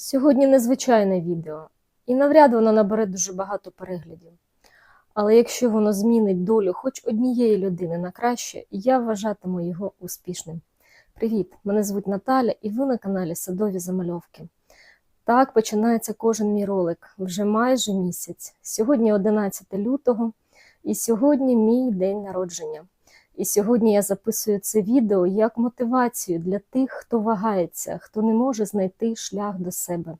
Сьогодні незвичайне відео, і навряд воно набере дуже багато переглядів. Але якщо воно змінить долю хоч однієї людини на краще, я вважатиму його успішним. Привіт! Мене звуть Наталя, і ви на каналі Садові Замальовки. Так починається кожен мій ролик вже майже місяць. Сьогодні 11 лютого, і сьогодні мій день народження. І сьогодні я записую це відео як мотивацію для тих, хто вагається, хто не може знайти шлях до себе.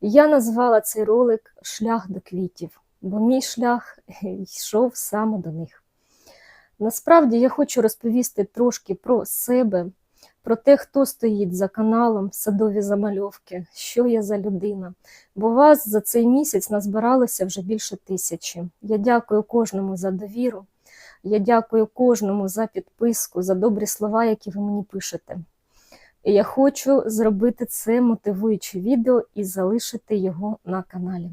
Я назвала цей ролик Шлях до квітів, бо мій шлях йшов саме до них. Насправді я хочу розповісти трошки про себе, про те, хто стоїть за каналом Садові Замальовки, що я за людина. Бо вас за цей місяць назбиралося вже більше тисячі. Я дякую кожному за довіру. Я дякую кожному за підписку, за добрі слова, які ви мені пишете. І я хочу зробити це мотивуюче відео і залишити його на каналі.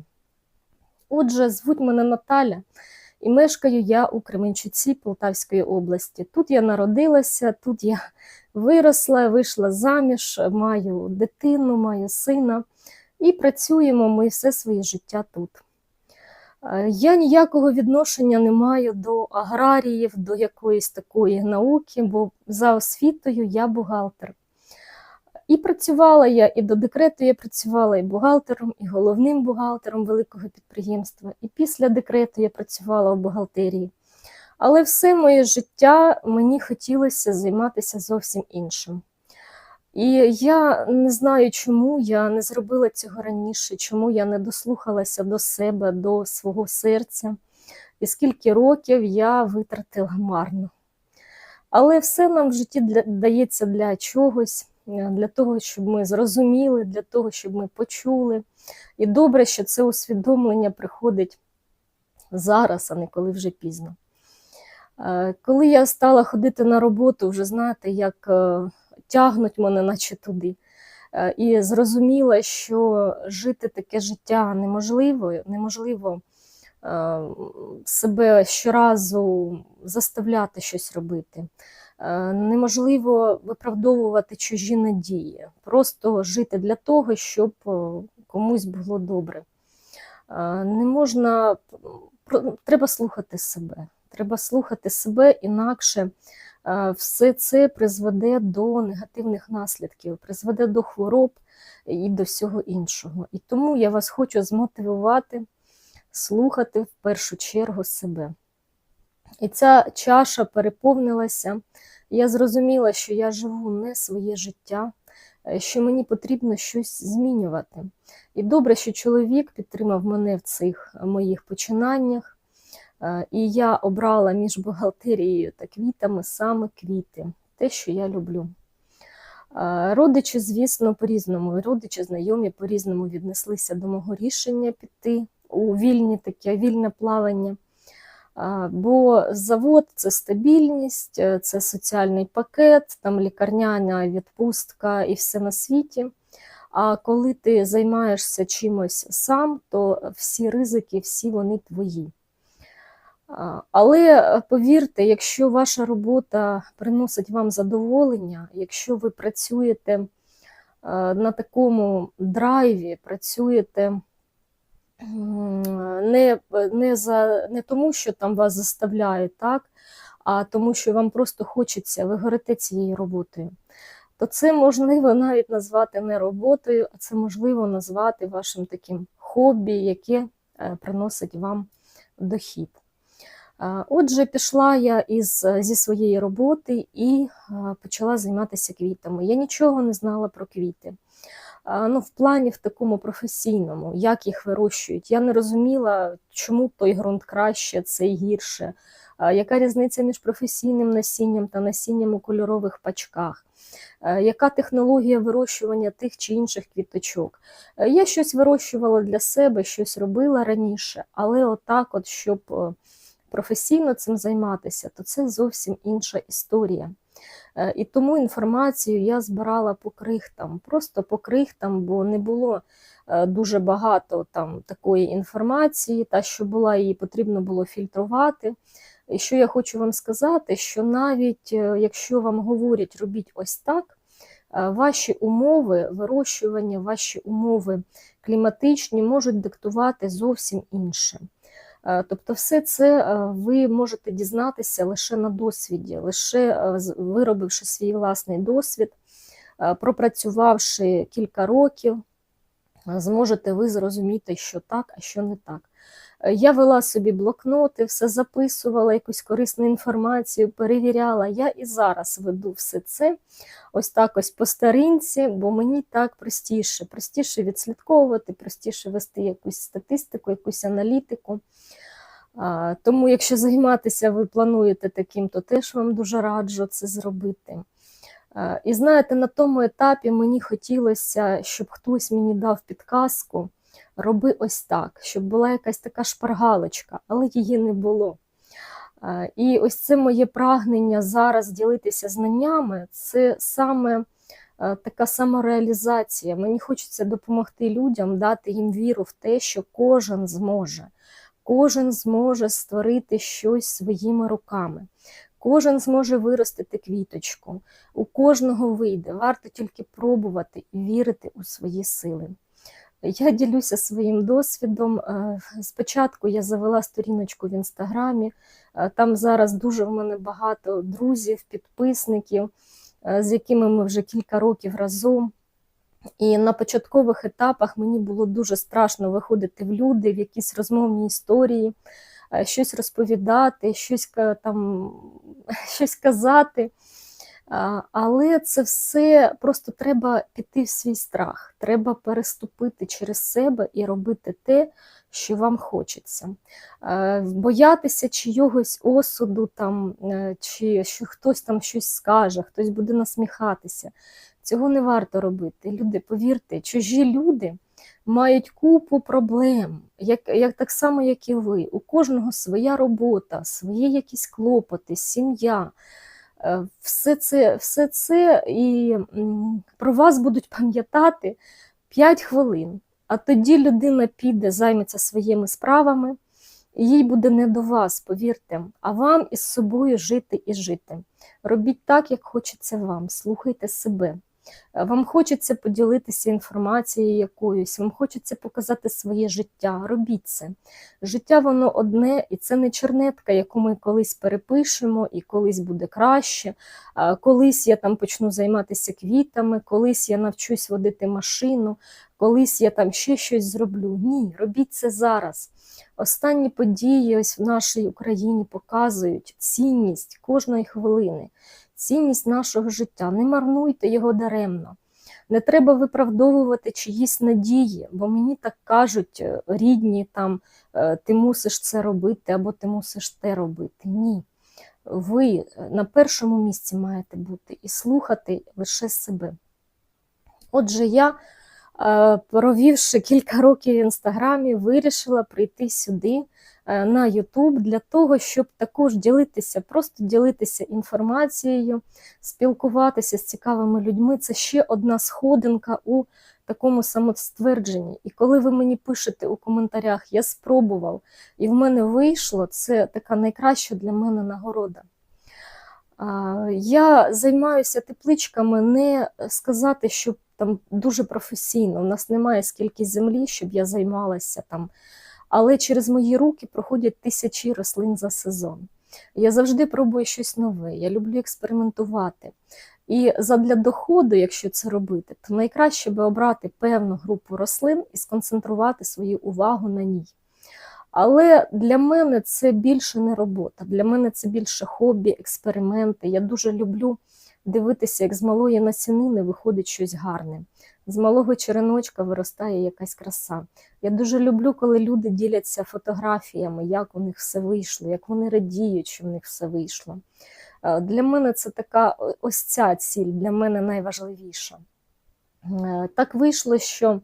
Отже, звуть мене Наталя, і мешкаю я у Кременчуці Полтавської області. Тут я народилася, тут я виросла, вийшла заміж, маю дитину, маю сина, і працюємо ми все своє життя тут. Е, Я ніякого відношення не маю до аграріїв, до якоїсь такої науки, бо за освітою я бухгалтер. І працювала я і до декрету я працювала і бухгалтером, і головним бухгалтером великого підприємства. І після декрету я працювала в бухгалтерії. Але все моє життя мені хотілося займатися зовсім іншим. І я не знаю, чому я не зробила цього раніше, чому я не дослухалася до себе, до свого серця, і скільки років я витратила марно. Але все нам в житті дається для чогось, е, для того, щоб ми зрозуміли, для того, щоб ми почули. І добре, що це усвідомлення приходить зараз, а не коли вже пізно. Е, Коли я стала ходити на роботу, вже знаєте, як е, тягнуть мене, наче туди. Е, І зрозуміла, що жити таке життя неможливо, неможливо е, себе щоразу заставляти щось робити. Е, Неможливо виправдовувати чужі надії, просто жити для того, щоб комусь було добре. Не можна, треба слухати себе. Треба слухати себе, інакше все це призведе до негативних наслідків, призведе до хвороб і до всього іншого. І тому я вас хочу змотивувати слухати в першу чергу себе. І ця чаша переповнилася. Я зрозуміла, що я живу не своє життя, е, що мені потрібно щось змінювати. І добре, що чоловік підтримав мене в цих моїх починаннях. Е, І я обрала між бухгалтерією та квітами саме квіти, те, що я люблю. Е, Родичі, звісно, по-різному, родичі, знайомі по-різному віднеслися до мого рішення піти у вільні таке вільне плавання. Бо завод це стабільність, е, це соціальний пакет, там лікарняна відпустка і все на світі. А коли ти займаєшся чимось сам, то всі ризики, всі вони твої. Але е, повірте, якщо ваша робота приносить вам задоволення, якщо ви працюєте е, на такому драйві, працюєте не, не, за, не тому, що там вас заставляють, так, а тому, що вам просто хочеться, ви горите цією роботою, то це можливо навіть назвати не роботою, а це можливо назвати вашим таким хобі, яке е, приносить вам дохід. Е, Отже, пішла я із, зі своєї роботи і е, почала займатися квітами. Я нічого не знала про квіти. Е, Ну, в плані в такому професійному, як їх вирощують. Я не розуміла, чому той ґрунт краще, цей гірше. Е, Яка різниця між професійним насінням та насінням у кольорових пачках? Е, Яка технологія вирощування тих чи інших квіточок? Е, Я щось вирощувала для себе, щось робила раніше, але отак, от, щоб е, професійно цим займатися, то це зовсім інша історія. Е, І тому інформацію я збирала по крихтам, просто по крихтам, бо не було е, дуже багато там такої інформації, та що була, її потрібно було фільтрувати. І що я хочу вам сказати, що навіть е, якщо вам говорять робіть ось так, Ваші умови вирощування, ваші умови кліматичні можуть диктувати зовсім інше. Е, Тобто, все це е, ви можете дізнатися лише на досвіді, лише е, виробивши свій власний досвід, пропрацювавши кілька років, зможете ви зрозуміти, що так, а що не так. Е, Я вела собі блокноти, все записувала, якусь корисну інформацію, перевіряла. Я і зараз веду все це ось так ось по старинці, бо мені так простіше, простіше відслідковувати, простіше вести якусь статистику, якусь аналітику. Тому, якщо займатися ви плануєте таким, то теж вам дуже раджу це зробити. І знаєте, на тому етапі мені хотілося, щоб хтось мені дав підказку, роби ось так, щоб була якась така шпаргалочка, але її не було. І ось це моє прагнення зараз ділитися знаннями, це саме е, така самореалізація. Мені хочеться допомогти людям, дати їм віру в те, що кожен зможе. Кожен зможе створити щось своїми руками. Кожен зможе виростити квіточку, у кожного вийде. Варто тільки пробувати і вірити у свої сили. Я ділюся своїм досвідом. Е, Спочатку я завела сторіночку в інстаграмі. Е, Там зараз дуже в мене багато друзів, підписників, е, з якими ми вже кілька років разом. І на початкових етапах мені було дуже страшно виходити в люди, в якісь розмовні історії, щось розповідати, щось там, щось казати. Але це все просто треба піти в свій страх, треба переступити через себе і робити те, що вам хочеться. Боятися чийогось осуду, там, е, чи що хтось там щось скаже, хтось буде насміхатися. Цього не варто робити. Люди, повірте, чужі люди мають купу проблем, як, як так само, як і ви. У кожного своя робота, свої якісь клопоти, сім'я. Е, Все це, все це і про вас будуть пам'ятати 5 хвилин. А тоді людина піде, займеться своїми справами, і їй буде не до вас, повірте, а вам із собою жити і жити. Робіть так, як хочеться вам, слухайте себе. Е, Вам хочеться поділитися інформацією якоюсь, вам хочеться показати своє життя. Робіть це. Життя воно одне, і це не чернетка, яку ми колись перепишемо, і колись буде краще. Колись я там почну займатися квітами, колись я навчусь водити машину, колись я там ще щось зроблю. Ні, робіть це зараз. Останні події ось в нашій Україні показують цінність кожної хвилини, цінність нашого життя. Не марнуйте його даремно. Не треба виправдовувати чиїсь надії, бо мені так кажуть е, рідні, там е, ти мусиш це робити або ти мусиш те робити. Ні. Ви е, на першому місці маєте бути і слухати лише себе. Отже, я, провівши кілька років в інстаграмі, вирішила прийти сюди е, на YouTube для того, щоб також ділитися, просто ділитися інформацією, спілкуватися з цікавими людьми. Це ще одна сходинка у такому самоствердженні. І коли ви мені пишете у коментарях, я спробував, і в мене вийшло, це така найкраща для мене нагорода. Я займаюся тепличками не сказати, що там дуже професійно. У нас немає скільки землі, щоб я займалася там. Але через мої руки проходять тисячі рослин за сезон. Я завжди пробую щось нове, я люблю експериментувати. І задля доходу, якщо це робити, то найкраще би обрати певну групу рослин і сконцентрувати свою увагу на ній. Але для мене це більше не робота, для мене це більше хобі, експерименти. Я дуже люблю дивитися, як з малої насінини виходить щось гарне. З малого череночка виростає якась краса. Я дуже люблю, коли люди діляться фотографіями, як у них все вийшло, як вони радіють, що в них все вийшло. Е, Для мене це така ось ця ціль, для мене найважливіша. Е, Так вийшло, що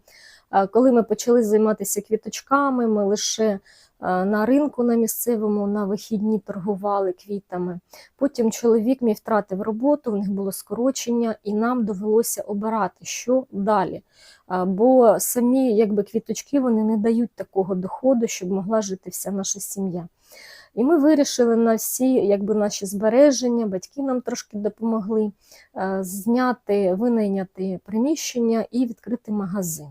е, коли ми почали займатися квіточками, ми лише на ринку на місцевому на вихідні торгували квітами. Потім чоловік мій втратив роботу, в них було скорочення, і нам довелося обирати, що далі. Бо самі якби, квіточки вони не дають такого доходу, щоб могла жити вся наша сім'я. І ми вирішили на всі якби, наші збереження, батьки нам трошки допомогли е, зняти, винайняти приміщення і відкрити магазин.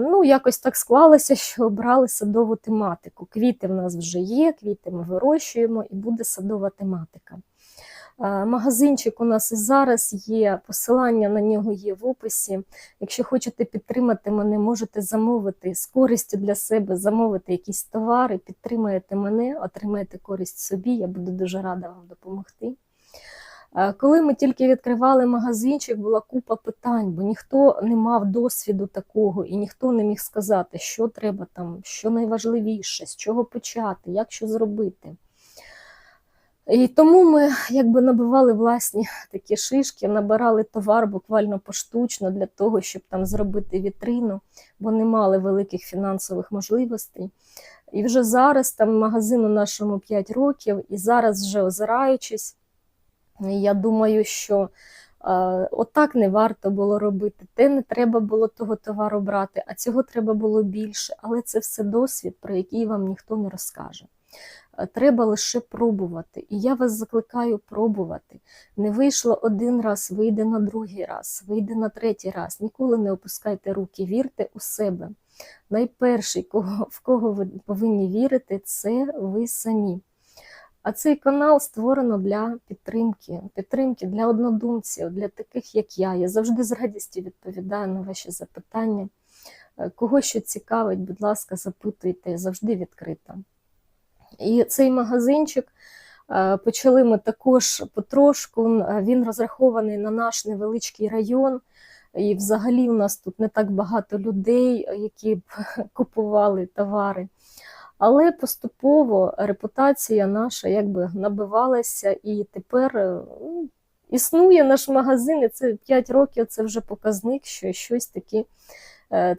Ну, якось так склалося, що обрали садову тематику. Квіти в нас вже є, квіти ми вирощуємо, і буде садова тематика. Магазинчик у нас і зараз є, посилання на нього є в описі. Якщо хочете підтримати мене, можете замовити з користю для себе, замовити якісь товари, підтримаєте мене, отримаєте користь собі. Я буду дуже рада вам допомогти. Е, Коли ми тільки відкривали магазинчик, була купа питань, бо ніхто не мав досвіду такого, і ніхто не міг сказати, що треба там, що найважливіше, з чого почати, як що зробити. І тому ми якби набивали власні такі шишки, набирали товар буквально поштучно для того, щоб там зробити вітрину, бо не мали великих фінансових можливостей. І вже зараз там магазину нашому 5 років, і зараз вже озираючись, я думаю, що е, отак не варто було робити. Те не треба було того товару брати, а цього треба було більше. Але це все досвід, про який вам ніхто не розкаже. Е, Треба лише пробувати. І я вас закликаю пробувати. Не вийшло один раз, вийде на другий раз, вийде на третій раз. Ніколи не опускайте руки, вірте у себе. Найперший, в кого ви повинні вірити, це ви самі. А цей канал створено для підтримки, підтримки для однодумців, для таких, як я. Я завжди з радістю відповідаю на ваші запитання. Е, Кого що цікавить, будь ласка, запитуйте, я завжди відкрита. І цей магазинчик е, почали ми також потрошку. Е, Він розрахований на наш невеличкий район. І взагалі у нас тут не так багато людей, які б купували товари. Але поступово репутація наша якби набивалася, і тепер е, ну, існує наш магазин, і це 5 років це вже показник, що щось таке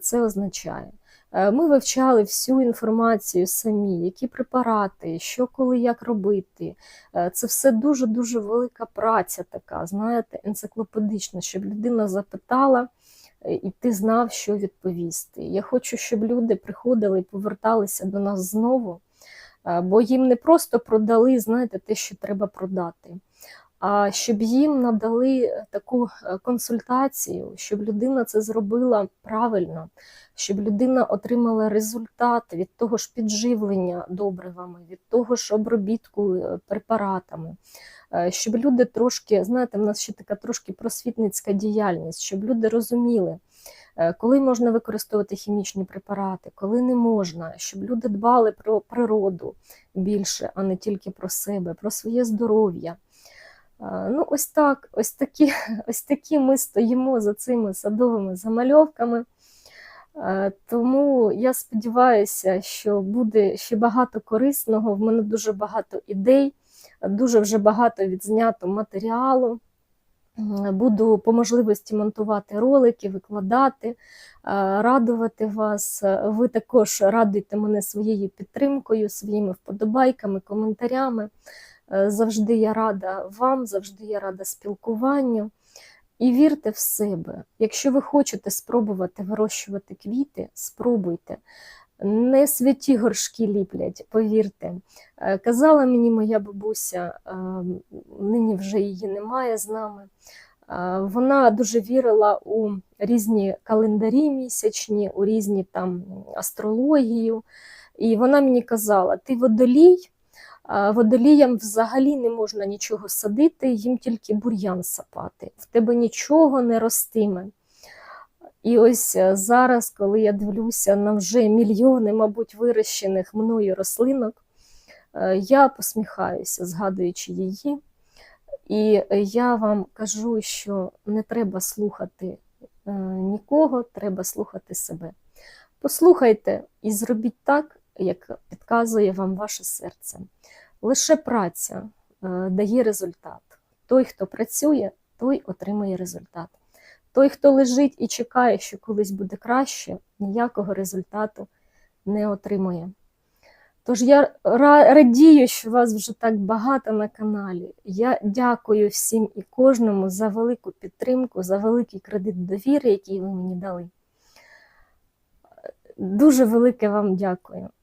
це означає. Е, Ми вивчали всю інформацію самі, які препарати, що коли як робити. Е, Це все дуже-дуже велика праця така, знаєте, енциклопедична, щоб людина запитала, і ти знав, що відповісти. Я хочу, щоб люди приходили і поверталися до нас знову, е, бо їм не просто продали, знаєте, те, що треба продати. Щоб їм надали таку е, консультацію, щоб людина це зробила правильно, щоб людина отримала результат від того ж підживлення добривами, від того ж обробітку е, препаратами, Е, щоб люди трошки, знаєте, в нас ще така трошки просвітницька діяльність, щоб люди розуміли, е, коли можна використовувати хімічні препарати, коли не можна, щоб люди дбали про природу більше, а не тільки про себе, про своє здоров'я. Ну, ось так, ось такі, ось такі ми стоїмо за цими садовими замальовками. Тому я сподіваюся, що буде ще багато корисного. В мене дуже багато ідей, дуже вже багато відзнято матеріалу. Буду по можливості монтувати ролики, викладати, радувати вас. Ви також радуйте мене своєю підтримкою, своїми вподобайками, коментарями. Е, Завжди я рада вам, завжди я рада спілкуванню. І вірте в себе. Якщо ви хочете спробувати вирощувати квіти, спробуйте. Не святі горшки ліплять, повірте. Е, Казала мені моя бабуся, е, нині вже її немає з нами. Вона дуже вірила у різні календарі місячні, у різні там астрологію. І вона мені казала: ти водолій, водоліям взагалі не можна нічого садити, їм тільки бур'ян сапати. В тебе нічого не ростиме. І ось е, зараз, коли я дивлюся на вже мільйони, мабуть, вирощених мною рослинок, е, я посміхаюся, згадуючи її. І е, я вам кажу, що не треба слухати нікого, треба слухати себе. Послухайте і зробіть так, як підказує вам ваше серце. Лише праця е, дає результат. Той, хто працює, той отримує результат. Той, хто лежить і чекає, що колись буде краще, ніякого результату не отримує. Тож я радію, що вас вже так багато на каналі. Я дякую всім і кожному за велику підтримку, за великий кредит довіри, який ви мені дали. Дуже велике вам дякую